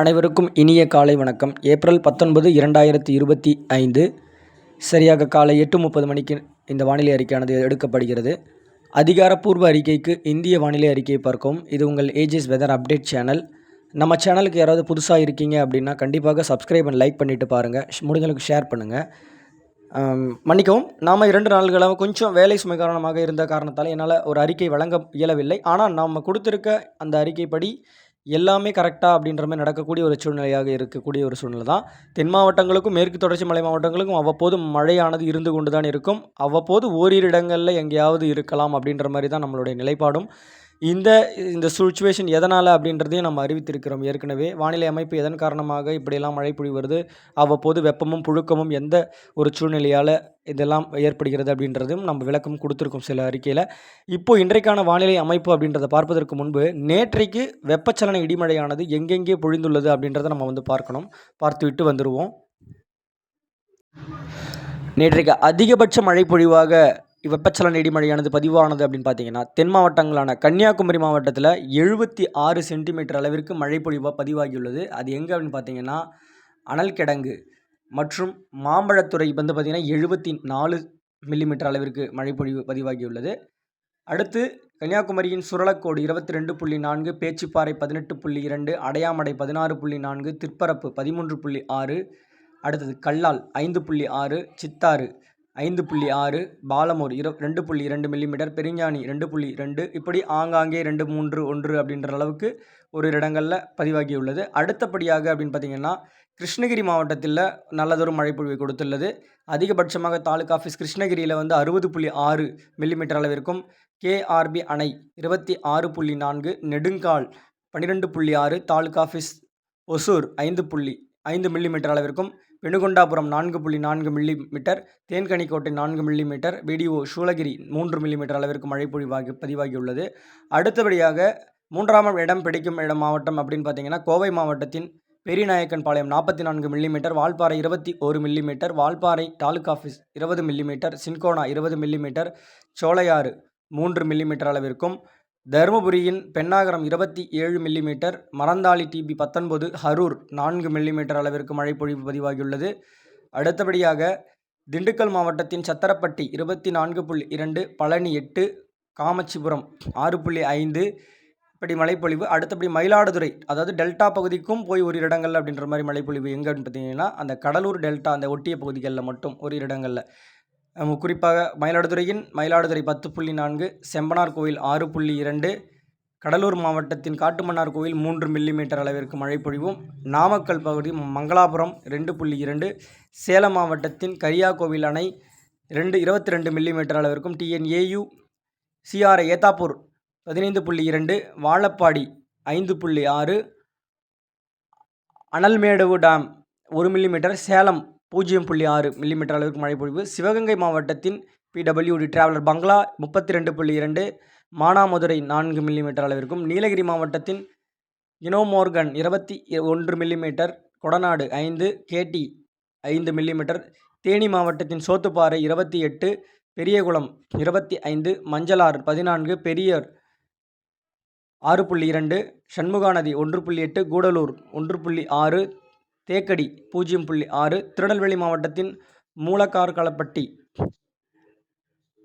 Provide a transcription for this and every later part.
அனைவருக்கும் இனிய காலை வணக்கம். ஏப்ரல் பத்தொன்பது இரண்டாயிரத்தி இருபத்தி ஐந்து. சரியாக காலை எட்டு முப்பது மணிக்கு இந்த வானிலை அறிக்கையானது எடுக்கப்படுகிறது. அதிகாரப்பூர்வ அறிக்கைக்கு இந்திய வானிலை அறிக்கையை பார்க்கவும். இது உங்கள் ஏஜிஸ் வெதர் அப்டேட் சேனல் நம்ம சேனலுக்கு யாராவது புதுசாக இருக்கீங்க அப்படின்னா கண்டிப்பாக சப்ஸ்கிரைப் அண்ட் லைக் பண்ணிவிட்டு பாருங்கள் முடிஞ்சளவுக்கு ஷேர் பண்ணுங்கள் மன்னிக்கவும் நாம் இரண்டு நாள்களாக கொஞ்சம் வேலை சுமை காரணமாக இருந்த காரணத்தால் என்னால் ஒரு அறிக்கை வழங்க இயலவில்லை. ஆனால் நாம் கொடுத்துருக்க அந்த அறிக்கைப்படி எல்லாமே கரெக்டாக அப்படின்ற மாதிரி நடக்கக்கூடிய ஒரு சூழ்நிலையாக இருக்கக்கூடிய ஒரு சூழ்நிலை தான். தென் மாவட்டங்களுக்கும் மேற்கு தொடர்ச்சி மலை மாவட்டங்களுக்கும் அவ்வப்போது மழையானது இருந்து கொண்டு தான் இருக்கும். அவ்வப்போது ஓரிரு இடங்களில் எங்கேயாவது இருக்கலாம் அப்படின்ற மாதிரி தான் நம்மளுடைய நிலைப்பாடும். இந்த இந்த சுச்சுவேஷன் எதனால் அப்படின்றதையும் நம்ம அறிவித்திருக்கிறோம். ஏற்கனவே வானிலை அமைப்பு எதன் காரணமாக இப்படியெல்லாம் மழை பொழிவது அவ்வப்போது வெப்பமும் புழுக்கமும் எந்த ஒரு சூழ்நிலையால் இதெல்லாம் ஏற்படுகிறது அப்படின்றதும் நம்ம விளக்கம் கொடுத்துருக்கோம் சில அறிக்கையில். இப்போது இன்றைக்கான வானிலை அமைப்பு அப்படின்றத பார்ப்பதற்கு முன்பு நேற்றைக்கு வெப்பச்சலன இடிமழையானது எங்கெங்கே பொழிந்துள்ளது அப்படின்றத நம்ம வந்து பார்க்கணும். பார்த்துவிட்டு வந்துடுவோம் நேற்றைக்கு அதிகபட்ச மழை பொழிவாக வெப்பச்சலன இடிமழையானது பதிவானது அப்படின்னு பார்த்தீங்கன்னா தென் மாவட்டங்களான கன்னியாகுமரி மாவட்டத்தில் எழுபத்தி ஆறு சென்டிமீட்டர் அளவிற்கு மழை பொழிவாக பதிவாகியுள்ளது. அது எங்கே அப்படின்னு பார்த்தீங்கன்னா அனல் கிடங்கு மற்றும் மாம்பழத்துறை வந்து பார்த்திங்கன்னா எழுபத்தி நாலு மில்லிமீட்டர் அளவிற்கு மழை பொழிவு பதிவாகியுள்ளது. அடுத்து கன்னியாகுமரியின் சுரளக்கோடு இருபத்தி ரெண்டு புள்ளி நான்கு பேச்சிப்பாறை பதினெட்டு புள்ளி இரண்டு அடையாமடை பதினாறு புள்ளி நான்கு திற்பரப்பு பதிமூன்று புள்ளி ஆறு அடுத்தது கல்லால் ஐந்து புள்ளி ஆறு சித்தாறு ஐந்து புள்ளி ஆறு பாலமூர் இரு ரெண்டு புள்ளி இரண்டு மில்லிமீட்டர் பெருஞ்சாணி ரெண்டு புள்ளி ரெண்டு இப்படி ஆங்காங்கே ரெண்டு மூன்று ஒன்று அப்படின்ற அளவுக்கு ஒரு இடங்களில் பதிவாகியுள்ளது. அடுத்தபடியாக அப்படின்னு பார்த்தீங்கன்னா கிருஷ்ணகிரி மாவட்டத்தில் நல்லதொரு மழைப்பொழிவை கொடுத்துள்ளது. அதிகபட்சமாக தாலுக் ஆஃபீஸ் கிருஷ்ணகிரியில் வந்து அறுபது புள்ளி ஆறு மில்லிமீட்டர் அளவிற்கும் கேஆர்பி அணை இருபத்தி ஆறு புள்ளி நான்கு நெடுங்கால் பன்னிரெண்டு புள்ளி ஆறு தாலுக் ஆஃபீஸ் ஒசூர் ஐந்து புள்ளி ஐந்து மில்லிமீட்டர் அளவிற்கும் பெணுகொண்டாபுரம் நான்கு புள்ளி நான்கு மில்லிமீட்டர் தேன்கனிக்கோட்டை நான்கு மில்லிமீட்டர் விடிஓ சூளகிரி மூன்று மில்லிமீட்டர் அளவிற்கு மழை பொழிவாகி பதிவாகியுள்ளது. அடுத்தபடியாக மூன்றாம் இடம் பிடிக்கும் இடம் மாவட்டம் அப்படின்னு பார்த்தீங்கன்னா கோவை மாவட்டத்தின் பெரியநாயக்கன் பாளையம் நாற்பத்தி நான்கு மில்லிமீட்டர் வால்பாறை இருபத்தி ஒரு மில்லிமீட்டர் வால்பாறை தாலுகா ஆஃபீஸ் இருபது மில்லிமீட்டர் சின்கோனா இருபது மில்லிமீட்டர் சோலையாறு மூன்று மில்லிமீட்டர் அளவிற்கும் தருமபுரியின் பெண்ணாகரம் இருபத்தி ஏழு மில்லிமீட்டர் மரந்தாளி டிபி பத்தொன்பது ஹரூர் நான்கு மில்லிமீட்டர் அளவிற்கு மழை பொழிவு பதிவாகியுள்ளது. அடுத்தபடியாக திண்டுக்கல் மாவட்டத்தின் சத்திரப்பட்டி இருபத்தி நான்கு புள்ளி இரண்டு பழனி எட்டு காமச்சிபுரம் ஆறு புள்ளி ஐந்து இப்படி மழைப்பொழிவு. அடுத்தபடி மயிலாடுதுறை அதாவது டெல்டா பகுதிக்கும் போய் ஒரு இடங்கள் அப்படின்ற மாதிரி மழைப்பொழிவு எங்கேன்னு பார்த்தீங்கன்னா அந்த கடலூர் டெல்டா அந்த ஒட்டிய பகுதிகளில் மட்டும் ஒரு இடங்களில். குறிப்பாக மயிலாடுதுறையின் மயிலாடுதுறை பத்து புள்ளி நான்கு செம்பனார் கோயில் ஆறு புள்ளி இரண்டு கடலூர் மாவட்டத்தின் காட்டுமன்னார் கோயில் மூன்று மில்லிமீட்டர் அளவிற்கு மழை பொழிவும் நாமக்கல் பகுதி மங்களாபுரம் ரெண்டு புள்ளி இரண்டு சேலம் மாவட்டத்தின் கரியாக்கோவில் அணை ரெண்டு இருபத்தி ரெண்டு மில்லிமீட்டர் அளவிற்கும் டிஎன்ஏயு சிஆர் ஏத்தாப்பூர் பதினைந்து புள்ளி இரண்டு வாழப்பாடி ஐந்து புள்ளி ஆறு அனல்மேடு டேம் ஒரு மில்லிமீட்டர் சேலம் பூஜ்ஜியம் புள்ளி ஆறு மில்லிமீட்டர் அளவுக்கு மழை பொழிவு சிவகங்கை மாவட்டத்தின் பிடபிள்யூடி டிராவலர் பங்களா முப்பத்தி ரெண்டு புள்ளி இரண்டு மானாமதுரை நான்கு மில்லிமீட்டர் அளவிற்கும் நீலகிரி மாவட்டத்தின் இனோமோர்கன் இருபத்தி ஒன்று மில்லிமீட்டர் கொடநாடு ஐந்து கேடி ஐந்து மில்லிமீட்டர் தேனி மாவட்டத்தின் சோத்துப்பாறை இருபத்தி எட்டு பெரியகுளம் இருபத்தி ஐந்து மஞ்சளாறு பதினான்கு பெரியர் ஆறு புள்ளி இரண்டு சண்முகாநதி ஒன்று புள்ளி எட்டு கூடலூர் ஒன்று புள்ளி ஆறு தேக்கடி பூஜ்ஜியம் புள்ளி ஆறு திருநெல்வேலி மாவட்டத்தின் மூலக்கார்களப்பட்டி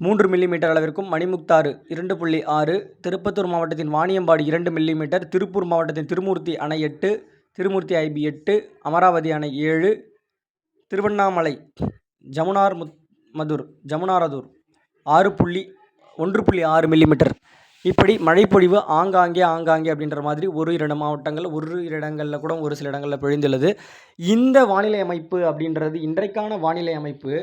மூன்று மில்லிமீட்டர் அளவிற்கும் மணிமுக்தாறு இரண்டு புள்ளி ஆறு திருப்பத்தூர் மாவட்டத்தின் வாணியம்பாடி இரண்டு மில்லிமீட்டர் திருப்பூர் மாவட்டத்தின் திருமூர்த்தி அணை எட்டு திருமூர்த்தி ஐபி எட்டு அமராவதி அணை ஏழு திருவண்ணாமலை ஜமுனார் முத் மதுர் ஜமுனாரதூர் ஆறு புள்ளி ஒன்று புள்ளி ஆறு மில்லிமீட்டர். இப்படி மழைப்பொழிவு ஆங்காங்கே ஆங்காங்கே அப்படின்ற மாதிரி ஒரு இரண்டு மாவட்டங்கள் ஒரு இரு இடங்களில் கூட ஒரு சில இடங்களில் பொழிந்துள்ளது. இந்த வானிலை அமைப்பு அப்படின்றது இன்றைக்கான வானிலை அமைப்பு.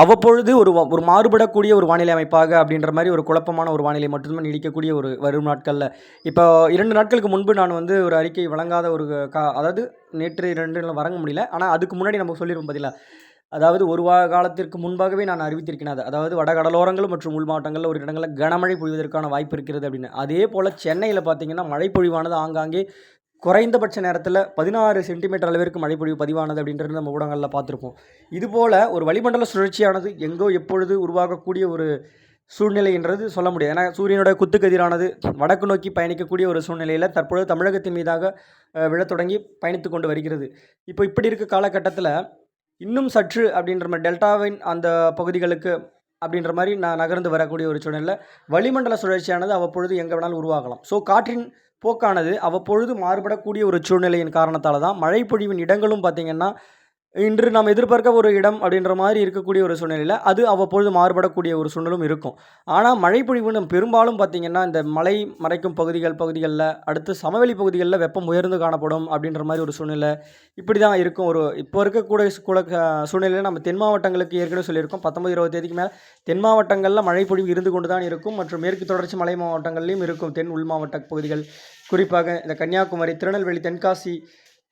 அவ்வப்பொழுது ஒரு ஒரு மாறுபடக்கூடிய ஒரு வானிலை அமைப்பாக அப்படின்ற மாதிரி ஒரு குழப்பமான ஒரு வானிலை மட்டுமே நீடிக்கக்கூடிய ஒரு வரும் நாட்களில். இப்போ இரண்டு நாட்களுக்கு முன்பு நான் வந்து ஒரு அறிக்கை வழங்காத ஒரு கா அதாவது நேற்று இரண்டு நாள் வழங்க முடியல. ஆனால் அதுக்கு முன்னாடி நம்ம சொல்லியிருப்போம் பார்த்தீங்களா அதாவது ஒரு வா காலத்திற்கு முன்பாகவே நான் அறிவித்திருக்கிறேன் அது. அதாவது வட கடலோரங்கள் மற்றும் உள் மாவட்டங்களில் ஒரு இடங்களில் கனமழை பொழிவதற்கான வாய்ப்பு இருக்கிறது அப்படின்னு. அதே போல் சென்னையில் பார்த்தீங்கன்னா மழை பொழிவானது ஆங்காங்கே குறைந்தபட்ச நேரத்தில் பதினாறு சென்டிமீட்டர் அளவிற்கு மழைப்பொழிவு பதிவானது அப்படின்றது நம்ம ஊடகங்களில் பார்த்துருப்போம் இதுபோல் ஒரு வளிமண்டல சுழற்சியானது எங்கோ எப்பொழுது உருவாகக்கூடிய ஒரு சூழ்நிலை என்றது சொல்ல முடியாது. ஏன்னா சூரியனுடைய குத்துக்கதிரானது வடக்கு நோக்கி பயணிக்கக்கூடிய ஒரு சூழ்நிலையில் தற்பொழுது தமிழகத்தின் மீதாக விழத் தொடங்கி பயணித்து கொண்டு வருகிறது. இப்போ இப்படி இருக்க காலகட்டத்தில் இன்னும் சற்று அப்படின்ற மாதிரி டெல்டாவின் அந்த பகுதிகளுக்கு அப்படின்ற மாதிரி நான் நகர்ந்து வரக்கூடிய ஒரு சூழ்நிலையில் வளிமண்டல சுழற்சியானது அவ்வப்பொழுது எங்கே வேணாலும் உருவாகலாம். ஸோ காற்றின் போக்கானது அவ்வப்பொழுது மாறுபடக்கூடிய ஒரு சூழ்நிலையின் காரணத்தால் தான் மழை பொழிவின் இடங்களும் பார்த்திங்கன்னா இன்று நாம் எதிர்பார்க்க ஒரு இடம் அப்படின்ற மாதிரி இருக்கக்கூடிய ஒரு சூழ்நிலையில் அது அவ்வப்பொழுது மாறுபடக்கூடிய ஒரு சூழ்நிலும் இருக்கும். ஆனால் மழை பொழிவு பெரும்பாலும் பார்த்திங்கன்னா இந்த மலை மறைக்கும் பகுதிகள் பகுதிகளில் அடுத்து சமவெளி பகுதிகளில் வெப்பம் உயர்ந்து காணப்படும் அப்படின்ற மாதிரி ஒரு சூழ்நிலை இப்படி தான் இருக்கும். ஒரு இப்போ இருக்கக்கூடிய கூட சூழ்நிலையில் நம்ம தென் மாவட்டங்களுக்கு ஏற்கனவே சொல்லியிருக்கோம். பத்தொம்பது இருபது தேதிக்கு மேலே தென் மாவட்டங்களில் மழை பொழிவு இருந்து கொண்டு தான் இருக்கும். மற்றும் மேற்கு தொடர்ச்சி மலை மாவட்டங்கள்லையும் இருக்கும். தென் உள் மாவட்ட பகுதிகள். குறிப்பாக இந்த கன்னியாகுமரி திருநெல்வேலி தென்காசி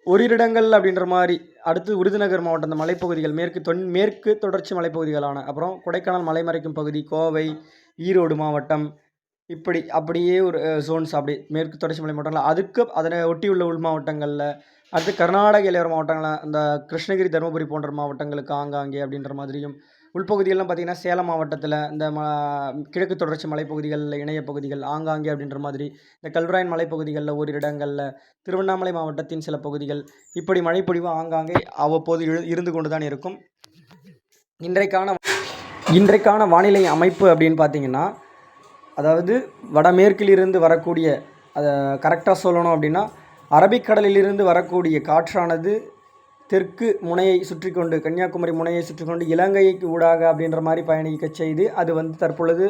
ஓரிரிடங்கள் அப்படின்ற மாதிரி அடுத்து விருதுநகர் மாவட்டம் இந்த மலைப்பகுதிகள் மேற்கு தொன் மேற்கு தொடர்ச்சி மலைப்பகுதிகளான அப்புறம் கொடைக்கானல் மலைமறைக்கும் பகுதி கோவை ஈரோடு மாவட்டம் இப்படி அப்படியே ஒரு ஜோன்ஸ் அப்படி மேற்கு தொடர்ச்சி மலை மாவட்டங்கள் அதுக்கு அதனை ஒட்டியுள்ள உள் மாவட்டங்களில் அடுத்து கர்நாடக இளையோர மாவட்டங்களில் அந்த கிருஷ்ணகிரி தருமபுரி போன்ற மாவட்டங்களுக்கு ஆங்காங்கே அப்படின்ற மாதிரியும் உள்பகுதிகள்லாம் பார்த்திங்கன்னா சேலம் மாவட்டத்தில் இந்த ம கிழக்கு தொடர்ச்சி மலைப்பகுதிகளில் இணைய பகுதிகள் ஆங்காங்கே அப்படின்ற மாதிரி இந்த கல்வராயன் மலைப்பகுதிகளில் ஓரிரு இடங்களில் திருவண்ணாமலை மாவட்டத்தின் சில பகுதிகள் இப்படி மழைப்பொழிவு ஆங்காங்கே அவ்வப்போது இரு இருந்து கொண்டு தான் இருக்கும். இன்றைக்கான இன்றைக்கான வானிலை அமைப்பு அப்படின்னு பார்த்தீங்கன்னா அதாவது வடமேற்கிலிருந்து வரக்கூடிய அதை கரெக்டாக சொல்லணும் அப்படின்னா அரபிக்கடலிலிருந்து வரக்கூடிய காற்றானது தெற்கு முனையை சுற்றி கொண்டு கன்னியாகுமரி முனையை சுற்றி கொண்டு இலங்கைக்கு ஊடாக அப்படின்ற மாதிரி பயணிக்க செய்து அது வந்து தற்பொழுது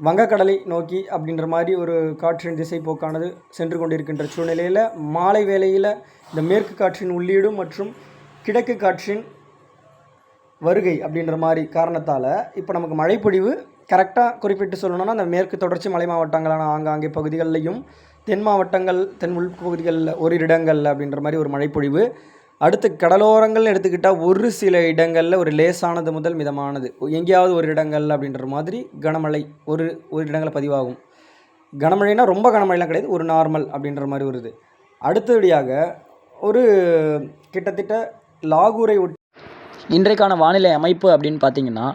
வங்கக்கடலை நோக்கி அப்படின்ற மாதிரி ஒரு காற்றின் திசை போக்கானது சென்று கொண்டிருக்கின்ற சூழ்நிலையில் மாலை வேளையில் இந்த மேற்கு காற்றின் உள்ளீடு மற்றும் கிழக்கு காற்றின் வருகை அப்படின்ற மாதிரி காரணத்தால் இப்போ நமக்கு மழைப்பொழிவு கரெக்டாக குறிப்பிட்டு சொல்லணும்னா அந்த மேற்கு தொடர்ச்சி மலை மாவட்டங்களான ஆங்காங்கே பகுதிகளிலையும் தென் மாவட்டங்கள் தென் உள்பகுதிகளில் ஓரிரு ஒரு இடங்களில் அப்படின்ற மாதிரி ஒரு மழைப்பொழிவு அடுத்து கடலோரங்கள்னு எடுத்துக்கிட்டால் ஒரு சில இடங்களில் ஒரு லேசானது முதல் மிதமானது. எங்கேயாவது ஒரு இடங்கள் அப்படின்ற மாதிரி கனமழை ஒரு ஒரு இடங்களில் பதிவாகும். கனமழைனா ரொம்ப கனமழைலாம் கிடையாது ஒரு நார்மல் அப்படின்ற மாதிரி வருது அடுத்தபடியாக ஒரு கிட்டத்தட்ட லாகூரை ஒட்டி இன்றைக்கான வானிலை அமைப்பு அப்படின்னு பார்த்தீங்கன்னா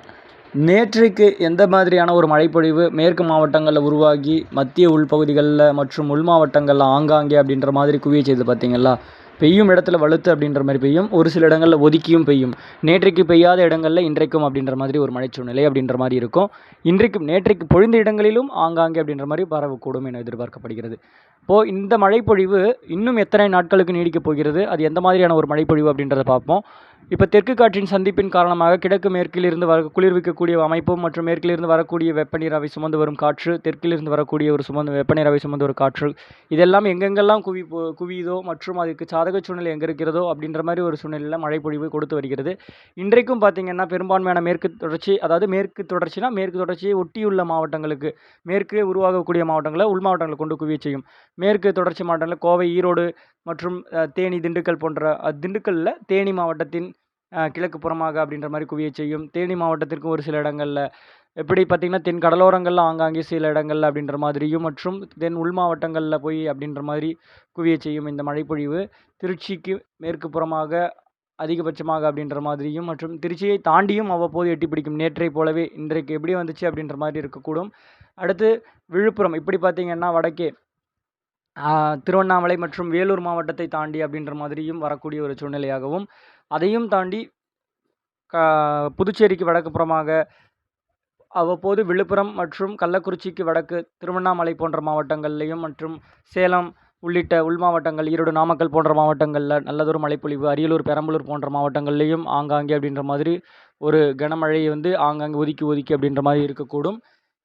நேற்றைக்கு எந்த மாதிரியான ஒரு மழைப்பொழிவு மேற்கு மாவட்டங்களில் உருவாகி மத்திய உள்பகுதிகளில் மற்றும் உள் மாவட்டங்களில் ஆங்காங்கே அப்படின்ற மாதிரி குவிய செய்து பார்த்தீங்களா? பெய்யும் இடத்துல வலுத்து அப்படின்ற மாதிரி பெய்யும். ஒரு சில இடங்களில் ஒதுக்கியும் பெய்யும். நேற்றைக்கு பெய்யாத இடங்களில் இன்றைக்கும் அப்படின்ற மாதிரி ஒரு மழைச்சூழ்நிலை அப்படின்ற மாதிரி இருக்கும். இன்றைக்கும் நேற்றைக்கு பொழிந்த இடங்களிலும் ஆங்காங்கே அப்படின்ற மாதிரி பரவக்கூடும் என எதிர்பார்க்கப்படுகிறது. இப்போது இந்த மழைப்பொழிவு இன்னும் எத்தனை நாட்களுக்கு நீடிக்கப் போகிறது? அது எந்த மாதிரியான ஒரு மழைப்பொழிவு அப்படின்றத பார்ப்போம். இப்போ தெற்கு காற்றின் சந்திப்பின் காரணமாக கிழக்கு மேற்கிலிருந்து வர குளிர்விக்கக்கூடிய அமைப்பு மற்றும் மேற்கிலிருந்து வரக்கூடிய வெப்பநீராவை சுமந்து வரும் காற்று தெற்கிலிருந்து வரக்கூடிய ஒரு சுமந்து வெப்பநீராவை சுமந்து ஒரு காற்று. இதெல்லாம் எங்கெங்கெல்லாம் குவி குவியுதோ மற்றும் அதுக்கு சாதக சூழ்நிலை எங்கே இருக்கிறதோ அப்படின்ற மாதிரி ஒரு சூழ்நிலையில் மழைப்பொழிவு கொடுத்து வருகிறது. இன்றைக்கும் பார்த்தீங்கன்னா பெரும்பான்மையான மேற்கு தொடர்ச்சி அதாவது மேற்கு தொடர்ச்சினா மேற்கு தொடர்ச்சியை ஒட்டியுள்ள மாவட்டங்களுக்கு மேற்கு உருவாகக்கூடிய மாவட்டங்களை உள் மாவட்டங்களை கொண்டு குவிய செய்யும். மேற்கு தொடர்ச்சி மாவட்டங்களில் கோவை ஈரோடு மற்றும் தேனி திண்டுக்கல் போன்ற திண்டுக்கல்லில் தேனி மாவட்டத்தின் கிழக்கு புறமாக அப்படின்ற மாதிரி குவிய செய்யும். தேனி மாவட்டத்திற்கு ஒரு சில இடங்களில். எப்படி பார்த்திங்கன்னா தென் கடலோரங்களில் ஆங்காங்கே சில இடங்கள் அப்படின்ற மாதிரியும் மற்றும் தென் உள் மாவட்டங்களில் போய் அப்படின்ற மாதிரி குவிய செய்யும் இந்த மழைப்பொழிவு. திருச்சிக்கு மேற்கு புறமாக அதிகபட்சமாக அப்படின்ற மாதிரியும் மற்றும் திருச்சியை தாண்டியும் அவ்வப்போது எட்டி பிடிக்கும். நேற்றை போலவே இன்றைக்கு எப்படி வந்துச்சு அப்படின்ற மாதிரி இருக்கக்கூடும். அடுத்து விழுப்புரம். இப்படி பார்த்தீங்கன்னா வடக்கே திருவண்ணாமலை மற்றும் வேலூர் மாவட்டத்தை தாண்டி அப்படின்ற மாதிரியும் வரக்கூடிய ஒரு சூழ்நிலையாகவும் அதையும் தாண்டி புதுச்சேரிக்கு வடக்கு புறமாக அவ்வப்போது விழுப்புரம் மற்றும் கள்ளக்குறிச்சிக்கு வடக்கு திருவண்ணாமலை போன்ற மாவட்டங்கள்லையும் மற்றும் சேலம் உள்ளிட்ட உள் மாவட்டங்கள் ஈரோடு நாமக்கல் போன்ற மாவட்டங்களில் நல்லதொரு மழைப்பொழிவு அரியலூர் பெரம்பலூர் போன்ற மாவட்டங்கள்லேயும் ஆங்காங்கே அப்படின்ற மாதிரி ஒரு கனமழை வந்து ஆங்காங்கே ஒதுக்கி ஒதுக்கி அப்படின்ற மாதிரி இருக்கக்கூடும்.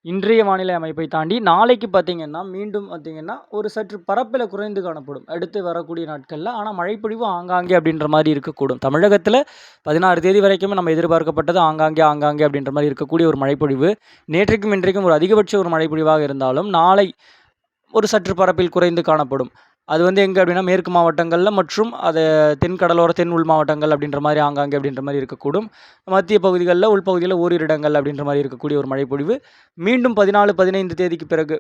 இன்றைய வானிலை அமைப்பை தாண்டி நாளைக்கு பார்த்தீங்கன்னா மீண்டும் பார்த்திங்கன்னா ஒரு சற்று பரப்பில் குறைந்து காணப்படும். அடுத்து வரக்கூடிய நாட்களில் ஆனால் மழைப்பொழிவு ஆங்காங்கே அப்படின்ற மாதிரி இருக்கக்கூடும். தமிழகத்தில் பதினாறு தேதி வரைக்கும் நம்ம எதிர்பார்க்கப்பட்டது ஆங்காங்கே ஆங்காங்கே அப்படின்ற மாதிரி இருக்கக்கூடிய ஒரு மழைப்பொழிவு. நேற்றைக்கும் இன்றைக்கும் ஒரு அதிகபட்ச ஒரு மழைப்பொழிவாக இருந்தாலும் நாளை ஒரு சற்று பரப்பில் குறைந்து காணப்படும். அது வந்து எங்கே அப்படின்னா மேற்கு மாவட்டங்களில் மற்றும் அது தென் கடலோர தென் உள் மாவட்டங்கள் அப்படின்ற மாதிரி ஆங்காங்கே அப்படின்ற மாதிரி இருக்கக்கூடும். மத்திய பகுதிகளில் உள்பகுதியில் ஓரிரு இடங்கள் அப்படின்ற மாதிரி இருக்கக்கூடிய ஒரு மழைப்பொழிவு. மீண்டும் பதினாலு பதினைந்து தேதிக்கு பிறகு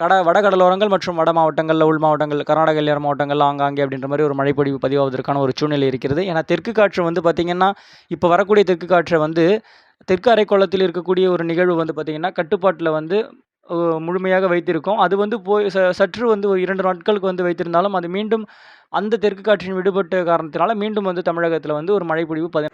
கட வட கடலோரங்கள் மற்றும் வட மாவட்டங்களில் உள் மாவட்டங்கள் கர்நாடக எல்லையோர மாவட்டங்கள் ஆங்காங்கே அப்படின்ற மாதிரி ஒரு மழைப்பொழிவு பதிவாவதற்கான ஒரு சூழ்நிலை இருக்கிறது. ஏன்னா தெற்கு காற்று வந்து பார்த்திங்கன்னா இப்போ வரக்கூடிய தெற்கு காற்றை வந்து தெற்கு அரைக்கோளத்தில் இருக்கக்கூடிய ஒரு நிகழ்வு வந்து பார்த்திங்கன்னா கட்டுப்பாட்டில் வந்து முழுமையாக வைத்திருக்கோம். அது வந்து போய் ச சற்று வந்து ஒரு இரண்டு நாட்களுக்கு வந்து வைத்திருந்தாலும் அது மீண்டும் அந்த தெற்கு காற்றின் விடுபட்ட காரணத்தினால மீண்டும் வந்து தமிழகத்தில் வந்து ஒரு மழைப்பொழிவு பதி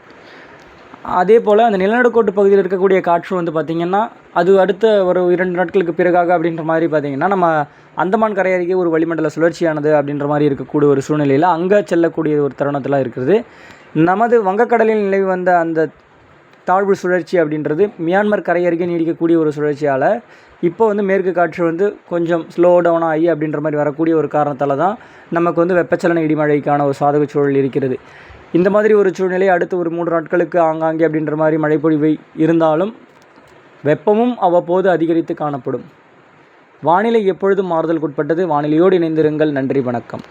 அதே போல் அந்த நிலநடுக்கோட்டு பகுதியில் இருக்கக்கூடிய காற்று வந்து பார்த்திங்கன்னா அது அடுத்த ஒரு இரண்டு நாட்களுக்கு பிறகாக அப்படின்ற மாதிரி பார்த்திங்கன்னா நம்ம அந்தமான் கரை அருகே ஒரு வளிமண்டல சுழற்சியானது அப்படின்ற மாதிரி இருக்கக்கூடிய ஒரு சூழ்நிலையில் அங்கே செல்லக்கூடிய ஒரு தருணத்தில் இருக்கிறது நமது வங்கக்கடலில் நிலவி வந்த அந்த தாழ்வு சுழற்சி அப்படின்றது மியான்மர் கரையருகே நீடிக்கக்கூடிய ஒரு சுழற்சியால் இப்போ வந்து மேற்கு காற்று வந்து கொஞ்சம் ஸ்லோ டவுன் ஆகி அப்படின்ற மாதிரி வரக்கூடிய ஒரு காரணத்தால் தான் நமக்கு வந்து வெப்பச்சலன இடிமழைக்கான ஒரு சாதக சூழல் இருக்கிறது. இந்த மாதிரி ஒரு சூழ்நிலை அடுத்து ஒரு மூன்று நாட்களுக்கு ஆங்காங்கே அப்படின்ற மாதிரி மழைப்பொழிவு இருந்தாலும் வெப்பமும் அவ்வப்போது அதிகரித்து காணப்படும். வானிலை எப்பொழுதும் மாறுதலுக்குட்பட்டது. வானிலையோடு இணைந்திருங்கள். நன்றி வணக்கம்.